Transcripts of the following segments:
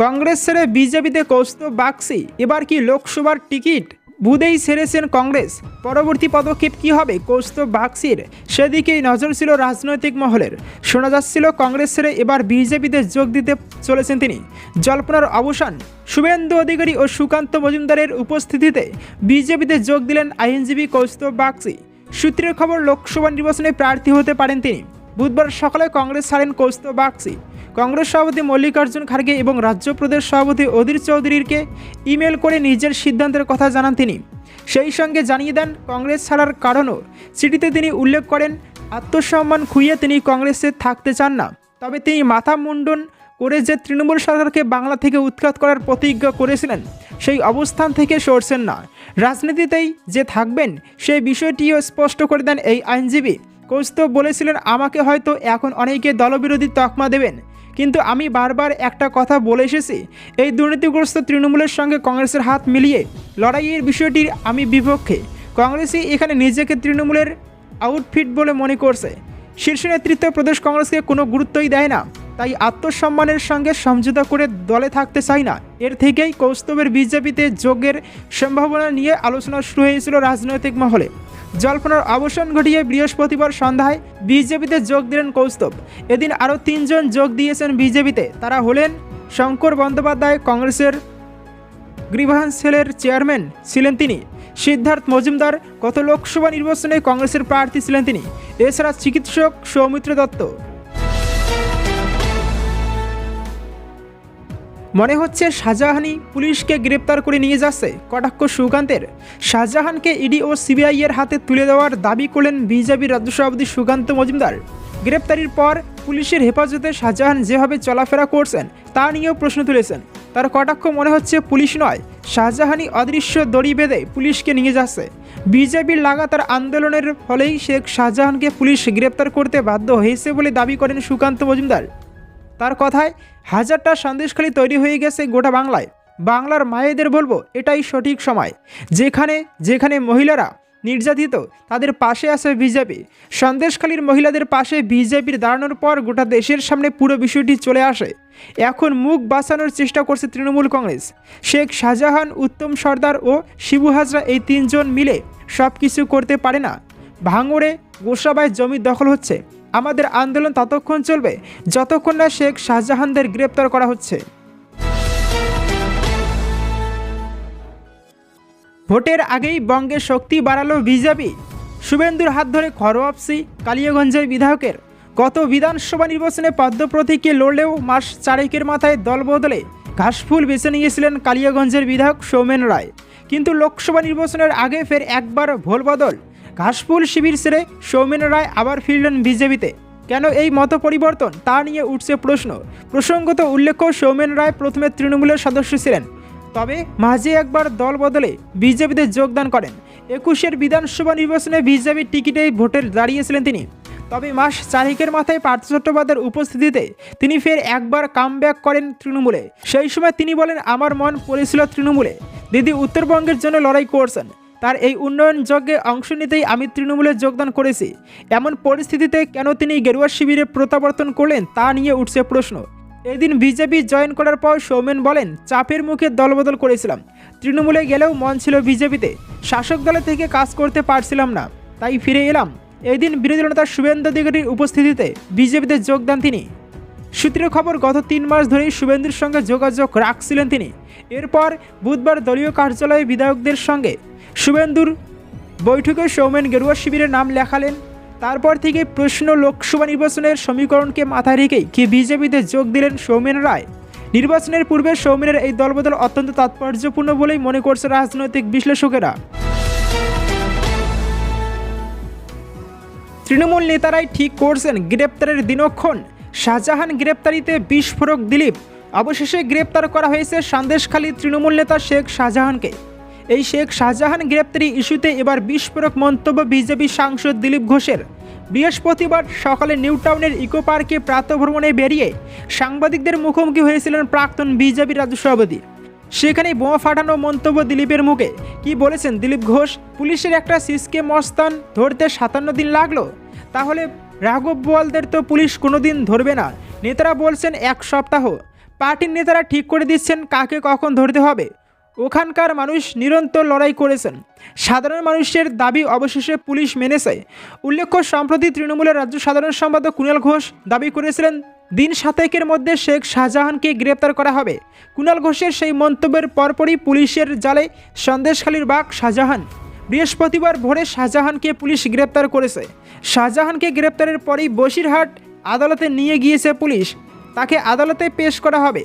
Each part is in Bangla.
কংগ্রেস ছেড়ে বিজেপিতে কৌস্তব বাগসি এবার কি লোকসভার টিকিট? বুধেই সেরেছেন কংগ্রেস। পরবর্তী পদক্ষেপ কি হবে কৌস্তব বাগসির সেদিকেই নজর ছিল রাজনৈতিক মহলের। শোনা যাচ্ছিল কংগ্রেস ছেড়ে এবার বিজেপিতে যোগ দিতে চলেছেন তিনি। জল্পনার অবসান, শুভেন্দু অধিকারী ও সুকান্ত মজুমদারের উপস্থিতিতে বিজেপিতে যোগ দিলেন আইনজীবী কৌস্তব বাগসি সূত্রের খবর, লোকসভা নির্বাচনে প্রার্থী হতে পারেন তিনি। বুধবার সকালে কংগ্রেস ছাড়েন কৌস্তব বাগসি কংগ্রেস সভাপতি মল্লিকার্জুন খার্গে এবং রাজ্য প্রদেশ সভাপতি অধীর চৌধুরীকে ইমেল করে নিজের সিদ্ধান্তের কথা জানান তিনি। সেই সঙ্গে জানিয়ে দেন, কংগ্রেস ছাড়ার কারণও চিঠিতে তিনি উল্লেখ করেন, আত্মসম্মান খুইয়ে তিনি কংগ্রেসে থাকতে চান না। তবে তিনি মাথা মুন্ডন করে যে তৃণমূল সরকারকে বাংলা থেকে উৎখাত করার প্রতিজ্ঞা করেছিলেন, সেই অবস্থান থেকে সরছেন না। রাজনীতিতেই যে থাকবেন সেই বিষয়টিও স্পষ্ট করে দেন এই আইনজীবী। কৌস্তব বলেছিলেন, আমাকে হয়তো এখন অনেকে দলবিরোধী তকমা দেবেন। কিন্তু আমি বারবার একটা কথা বলে এসেছি, এই দুর্নীতিগ্রস্ত তৃণমূলের সঙ্গে কংগ্রেসের হাত মিলিয়ে লড়াইয়ের বিষয়টির আমি বিপক্ষে। কংগ্রেসই এখানে নিজেকে তৃণমূলের আউটফিট বলে মনে করছে। শীর্ষ নেতৃত্ব প্রদেশ কংগ্রেসকে কোনো গুরুত্বই দেয় না, তাই আত্মসম্মানের সঙ্গে সমঝোতা করে দলে থাকতে চাই না। এর থেকেই কৌস্তবের বিজেপিতে যোগের সম্ভাবনা নিয়ে আলোচনা শুরু হয়েছিল রাজনৈতিক মহলে। জল্পনার অবসান ঘটিয়ে বৃহস্পতিবার সন্ধ্যায় বিজেপিতে যোগ দিলেন কৌস্তব। এদিন আরও তিনজন যোগ দিয়েছেন বিজেপিতে। তারা হলেন শঙ্কর বন্দ্যোপাধ্যায় কংগ্রেসের গ্রিভান্স সেলের চেয়ারম্যান ছিলেন তিনি। সিদ্ধার্থ মজুমদার গত লোকসভা নির্বাচনে কংগ্রেসের প্রার্থী ছিলেন তিনি। এছাড়া চিকিৎসক সৌমিত্র দত্ত। মনে হচ্ছে শাহজাহানি পুলিশকে গ্রেপ্তার করে নিয়ে যাচ্ছে কটাক্ষ সুকান্তের। শাহজাহানকে ইডি ও সিবিআই এর হাতে তুলে দেওয়ার দাবি করলেন বিজেপির রাজ্য সভাপতি সুকান্ত মজুমদার। গ্রেপ্তারির পর পুলিশের হেফাজতে শাহজাহান যেভাবে চলাফেরা করছেন, তা নিয়েও প্রশ্ন তুলেছেন। তার কটাক্ষ মনে হচ্ছে পুলিশ নয় শাহজাহানি অদৃশ্য দড়ি বেঁধে পুলিশকে নিয়ে যাচ্ছে। বিজেপির লাগাতার আন্দোলনের ফলেই শেখ শাহজাহানকে পুলিশ গ্রেপ্তার করতে বাধ্য হয়েছে বলে দাবি করেন সুকান্ত মজুমদার। তার কথায় হাজারটা সন্দেশখালি তৈরি হয়ে গেছে গোটা বাংলায়। বাংলার মায়েদের বলব, এটাই সঠিক সময়। যেখানে যেখানে মহিলারা নির্যাতিত, তাদের পাশে আছে বিজেপি। সন্দেশখালীর মহিলাদের পাশে বিজেপির দাঁড়ানোর পর গোটা দেশের সামনে পুরো বিষয়টি চলে আসে। এখন মুখ বাঁচানোর চেষ্টা করছে তৃণমূল কংগ্রেস। শেখ শাহজাহান, উত্তম সর্দার ও শিবু হাজরা এই তিনজন মিলে সব কিছু করতে পারে না। ভাঙড়ে, গোসাবায় জমি দখল হচ্ছে। আমাদের আন্দোলন ততক্ষণ চলবে, যতক্ষণ না শেখ শাহজাহানদের গ্রেপ্তার করা হচ্ছে। ভোটের আগেই বঙ্গে শক্তি বাড়ালো বিজেপি। শুভেন্দুর হাত ধরে খরওয়াপসি কালিয়াগঞ্জের বিধায়কের। গত বিধানসভা নির্বাচনে পদ্মপ্রতীকে লড়লেও মাস চারেকের মাথায় দল বদলে ঘাসফুল বেছে নিয়েছিলেন কালিয়াগঞ্জের বিধায়ক সৌমেন রায়। কিন্তু লোকসভা নির্বাচনের আগে ফের একবার ভোল বদল। ঘাসফুল শিবির ছেড়ে সৌমেন রায় আবার ফিরলেন বিজেপিতে। কেন এই মত পরিবর্তন তা নিয়ে উঠছে প্রশ্ন। প্রসঙ্গত উল্লেখ্য, সৌমেন রায় প্রথমে তৃণমূলের সদস্য ছিলেন। তবে মাঝে একবার দল বদলে বিজেপিতে যোগদান করেন। একুশের বিধানসভা নির্বাচনে বিজেপির টিকিটেই ভোটে দাঁড়িয়েছিলেন তিনি। তবে মাস চারিকের মাথায় পার্থ চট্টোপাধ্যায়ের উপস্থিতিতে তিনি ফের একবার কামব্যাক করেন তৃণমূলে। সেই সময় তিনি বলেন, আমার মন পড়েছিল তৃণমূলে। দিদি উত্তরবঙ্গের জন্য লড়াই করছেন। তার এই উন্নয়ন যজ্ঞে অংশ নিতেই আমি তৃণমূলে যোগদান করেছি। এমন পরিস্থিতিতে কেন তিনি গেরুয়া শিবিরে প্রত্যাবর্তন করলেন তা নিয়ে উঠছে প্রশ্ন। এদিন বিজেপি জয়েন করার পর সৌমেন বলেন, চাপের মুখে দলবদল করেছিলাম। তৃণমূলে গেলেও মন ছিল বিজেপিতে। শাসক দলে থেকে কাজ করতে পারছিলাম না। তাই ফিরে এলাম। এদিন বিরোধী নেতা শুভেন্দু অধিকারীর উপস্থিতিতে বিজেপিতে যোগদান তিনি। সূত্রের খবর, গত তিন মাস ধরেই শুভেন্দুর সঙ্গে যোগাযোগ রাখছিলেন তিনি। এরপর বুধবার দলীয় কার্যালয়ে বিধায়কদের সঙ্গে শুভেন্দুর বৈঠকে সৌমেন গেরুয়া শিবিরের নাম লেখালেন। তারপর থেকে প্রশ্ন লোকসভা নির্বাচনের সমীকরণকে মাথায় রেখেই কি বিজেপিতে যোগ দিলেন সৌমেন রায়? নির্বাচনের পূর্বে সৌমেনের এই দলবদল অত্যন্ত তাৎপর্যপূর্ণ বলেই মনে করছে রাজনৈতিক বিশ্লেষকেরা। তৃণমূল নেতারাই ঠিক করছেন গ্রেপ্তারের দিনক্ষণ। শাহজাহান গ্রেপ্তারিতে বিস্ফোরক দিলীপ। অবশেষে গ্রেপ্তার করা হয়েছে সন্দেশখালী তৃণমূল নেতা শেখ শাহজাহানকে। এই শেখ শাহজাহান গ্রেপ্তারি ইস্যুতে এবার বিস্ফোরক মন্তব্য বিজেপি সাংসদ দিলীপ ঘোষের। বৃহস্পতিবার সকালে নিউ টাউনের ইকো পার্কে প্রাতভ্রমণে বেরিয়ে সাংবাদিকদের মুখোমুখি হয়েছিলেন প্রাক্তন বিজেপি রাজ্য সভাপতি। সেখানে বোমা ফাটানো মন্তব্য দিলীপের মুখে। কি বলেছেন দিলীপ ঘোষ? পুলিশের একটা সিসকে মস্তান ধরতে সাতান্ন দিন লাগল। তাহলে রাঘব বোয়ালদের তো পুলিশ কোনোদিন ধরবে না। নেতারা বলছেন এক সপ্তাহ। পার্টির নেতারা ঠিক করে দিচ্ছেন কাকে কখন ধরতে হবে। ওখানকার মানুষ নিরন্তর লড়াই করেছেন। সাধারণ মানুষের দাবি অবশেষে পুলিশ মেনেছে উল্লেখ্য, সম্প্রতি তৃণমূলের রাজ্য সাধারণ সম্পাদক কুণাল ঘোষ দাবি করেছিলেন, দিন সাতেকের মধ্যে শেখ শাহজাহানকে গ্রেপ্তার করা হবে। কুণাল ঘোষের সেই মন্তব্যের পরপরই পুলিশের জালে সন্দেশখালীর বাঘ শাহজাহান। বৃহস্পতিবার ভোরে শাহজাহানকে পুলিশ গ্রেপ্তার করেছে। শাহজাহানকে গ্রেপ্তারের পরেই বসিরহাট আদালতে নিয়ে গিয়েছে পুলিশ। তাকে আদালতে পেশ করা হবে।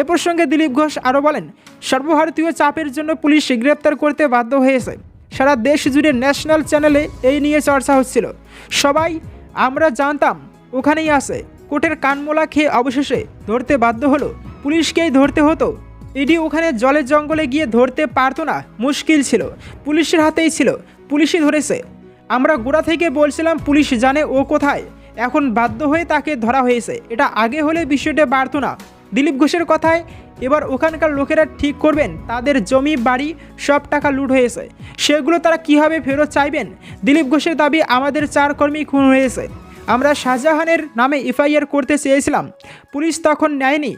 এ প্রসঙ্গে দিলীপ ঘোষ আরও বলেন সর্বভারতীয় চাপের জন্য পুলিশ গ্রেপ্তার করতে বাধ্য হয়েছে। সারা দেশ জুড়ে ন্যাশনাল চ্যানেলে এই নিয়ে চর্চা হচ্ছিল। সবাই, আমরা জানতাম, ওখানেই আছে। কোর্টের কানমোলা খেয়ে অবশেষে ধরতে বাধ্য হলো। পুলিশকেই ধরতে হতো। ইডি ওখানে জলের জঙ্গলে গিয়ে ধরতে পারতো না, মুশকিল ছিল। পুলিশের হাতেই ছিল। পুলিশই ধরেছে। আমরা গোড়া থেকে বলছিলাম, পুলিশ জানে ও কোথায়। এখন বাধ্য হয়ে তাকে ধরা হয়েছে। এটা আগে হলে বিষয়টা বাড়তো না। দিলীপ ঘোষের কথায়, এবার ওখানকার লোকেরা ঠিক করবেন, তাদের জমি, বাড়ি, সব টাকা লুট হয়েছে। সেগুলো তারা কীভাবে ফেরত চাইবেন? দিলীপ ঘোষের দাবি, আমাদের চার কর্মী খুন হয়েছে। আমরা শাহজাহানের নামে এফআইআর করতে চেয়েছিলাম। পুলিশ তখন নেয়নি।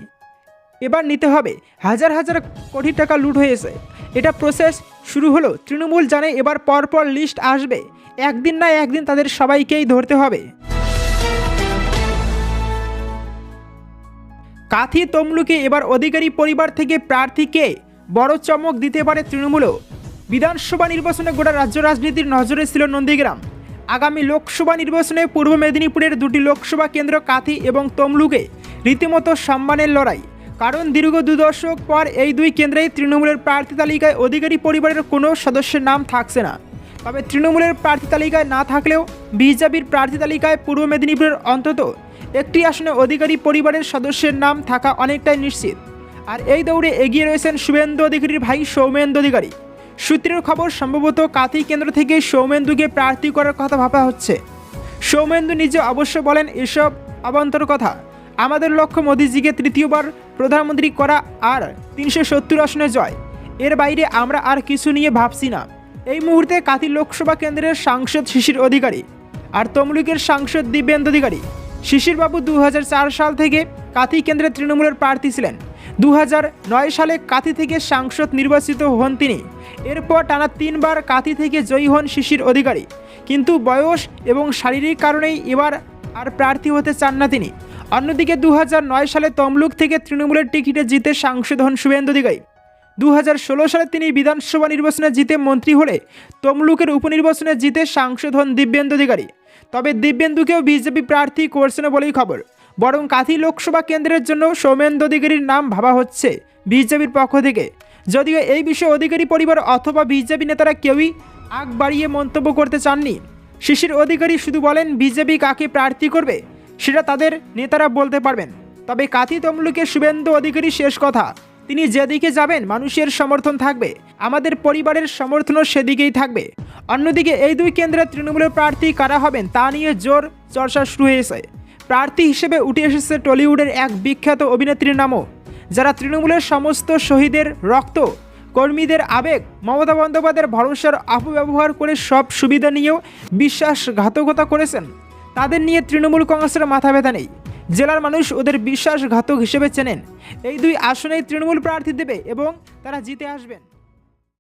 এবার নিতে হবে। হাজার হাজার কোটি টাকা লুট হয়েছে। এটা প্রসেস শুরু হলো। তৃণমূল জানে এবার পরপর লিস্ট আসবে। একদিন না একদিন তাদের সবাইকেই ধরতে হবে। কাথি তমলুকে এবার অধিকারী পরিবার থেকে প্রার্থীকে বড় চমক দিতে পারে তৃণমূলও। বিধানসভা নির্বাচনে গোটা রাজ্য রাজনীতির নজরে ছিল নন্দীগ্রাম। আগামী লোকসভা নির্বাচনে পূর্ব মেদিনীপুরের দুটি লোকসভা কেন্দ্র কাথি এবং তমলুকে রীতিমতো সম্মানের লড়াই। কারণ দীর্ঘ দু দশক পর এই দুই কেন্দ্রেই তৃণমূলের প্রার্থী তালিকায় অধিকারী পরিবারের কোনো সদস্যের নাম থাকছে না। তবে তৃণমূলের প্রার্থী তালিকায় না থাকলেও বিজেপির প্রার্থী তালিকায় পূর্ব মেদিনীপুরের অন্তত একটি আসনে অধিকারী পরিবারের সদস্যের নাম থাকা অনেকটাই নিশ্চিত। আর এই দৌড়ে এগিয়ে রয়েছেন শুভেন্দু অধিকারীর ভাই সৌমেন্দু অধিকারী। সূত্রের খবর, সম্ভবত কাথি কেন্দ্র থেকে সৌমেন্দুকে প্রার্থী করার কথা ভাবা হচ্ছে। সৌমেন্দু নিজে অবশ্য বলেন, এসব অবান্তর কথা। আমাদের লক্ষ্য মোদিজিকে তৃতীয়বার প্রধানমন্ত্রী করা আর তিনশো সত্তর আসনে জয়। এর বাইরে আমরা আর কিছু নিয়ে ভাবছি না। এই মুহূর্তে কাতি লোকসভা কেন্দ্রের সাংসদ শিশির অধিকারী আর তমলুকের সাংসদ দিব্যেন্দু অধিকারী। শিশিরবাবু দু হাজার চার সাল থেকে কাথি কেন্দ্রে তৃণমূলের প্রার্থী ছিলেন। দু হাজার নয় সালে কাথি থেকে সাংসদ নির্বাচিত হন তিনি। এরপর টানা তিনবার কাথি থেকে জয়ী হন শিশির অধিকারী। কিন্তু বয়স এবং শারীরিক কারণেই এবার আর প্রার্থী হতে চান না তিনি। অন্যদিকে দু হাজার নয় সালে তমলুক থেকে তৃণমূলের টিকিটে জিতে সাংসদ হন শুভেন্দু অধিকারী। দু হাজার ষোলো সালে তিনি বিধানসভা নির্বাচনে জিতে মন্ত্রী হলে তমলুকের উপনির্বাচনে জিতে সাংসদ হন দিব্যেন্দু অধিকারী। তবে দিব্যেন্দুকেও বিজেপি প্রার্থী করছে না বলেই খবর। বরং কাথি লোকসভা কেন্দ্রের জন্য সৌমেন্দু অধিকারীর নাম ভাবা হচ্ছে বিজেপির পক্ষ থেকে। যদিও এই বিষয়ে অধিকারী পরিবার অথবা বিজেপি নেতারা কেউই আগ বাড়িয়ে মন্তব্য করতে চাননি। শিশির অধিকারী শুধু বলেন, বিজেপি কাকে প্রার্থী করবে সেটা তাদের নেতারা বলতে পারবেন। তবে কাথি তমলুকের শুভেন্দু অধিকারী শেষ কথা, তিনি যেদিকে যাবেন মানুষের সমর্থন থাকবে। আমাদের পরিবারের সমর্থনও সেদিকেই থাকবে। অন্যদিকে এই দুই কেন্দ্রে তৃণমূলের প্রার্থী কারা হবেন তা নিয়ে জোর চর্চা শুরু হয়েছে। প্রার্থী হিসেবে উঠে এসেছে টলিউডের এক বিখ্যাত অভিনেত্রীর নামও। যারা তৃণমূলের সমস্ত শহীদের রক্ত, কর্মীদের আবেগ, মমতা বন্দ্যোপাধ্যায়ের ভরসার অপব্যবহার করে সব সুবিধা নিয়েও বিশ্বাসঘাতকতা করেছেন। তাদের নিয়ে তৃণমূল কংগ্রেসের মাথা ব্যথা নেই। জেলার মানুষ ওদের বিশ্বাসঘাতক হিসেবে চেনেন। এই দুই আসনেই তৃণমূল প্রার্থী দেবে এবং তারা জিতে আসবেন।